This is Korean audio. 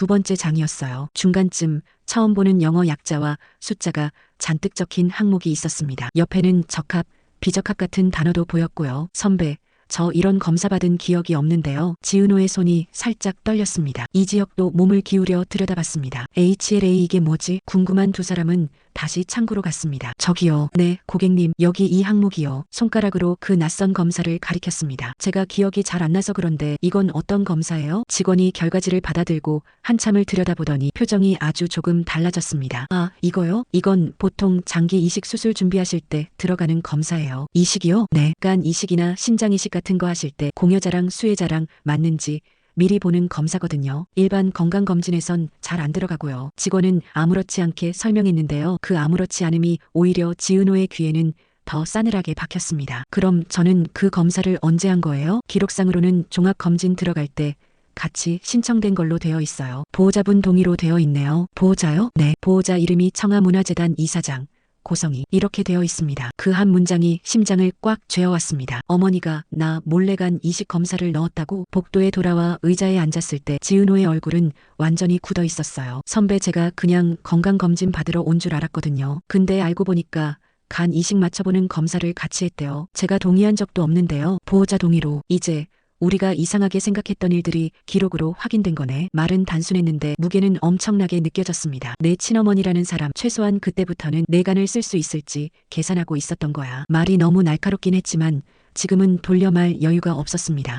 두 번째 장이었어요. 중간쯤 처음 보는 영어 약자와 숫자가 잔뜩 적힌 항목이 있었습니다. 옆에는 적합, 비적합 같은 단어도 보였고요. 선배, 저 이런 검사 받은 기억이 없는데요. 지은호의 손이 살짝 떨렸습니다. 이지혁도 몸을 기울여 들여다봤습니다. HLA 이게 뭐지? 궁금한 두 사람은 다시 창구로 갔습니다. 저기요. 네, 고객님, 여기 이 항목이요. 손가락으로 그 낯선 검사를 가리켰습니다. 제가 기억이 잘 안 나서 그런데 이건 어떤 검사예요? 직원이 결과지를 받아들고 한참을 들여다보더니 표정이 아주 조금 달라졌습니다. 아, 이거요? 이건 보통 장기 이식 수술 준비하실 때 들어가는 검사예요. 이식이요? 네. 간 이식이나 신장 이식 같은 거 하실 때 공여자랑 수혜자랑 맞는지 미리 보는 검사거든요. 일반 건강검진에선 잘 안 들어가고요. 직원은 아무렇지 않게 설명했는데요. 그 아무렇지 않음이 오히려 지은호의 귀에는 더 싸늘하게 박혔습니다. 그럼 저는 그 검사를 언제 한 거예요? 기록상으로는 종합검진 들어갈 때 같이 신청된 걸로 되어 있어요. 보호자분 동의로 되어 있네요. 보호자요? 네. 보호자 이름이 청아문화재단 이사장. 고성이 이렇게 되어 있습니다. 그 한 문장이 심장을 꽉 죄어왔습니다. 어머니가 나 몰래 간 이식 검사를 넣었다고 복도에 돌아와 의자에 앉았을 때 지은호의 얼굴은 완전히 굳어 있었어요. 선배 제가 그냥 건강검진 받으러 온 줄 알았거든요. 근데 알고 보니까 간 이식 맞춰보는 검사를 같이 했대요. 제가 동의한 적도 없는데요. 보호자 동의로 이제 우리가 이상하게 생각했던 일들이 기록으로 확인된 거네. 말은 단순했는데 무게는 엄청나게 느껴졌습니다. 내 친어머니라는 사람 최소한 그때부터는 내 간을 쓸 수 있을지 계산하고 있었던 거야. 말이 너무 날카롭긴 했지만 지금은 돌려 말 여유가 없었습니다.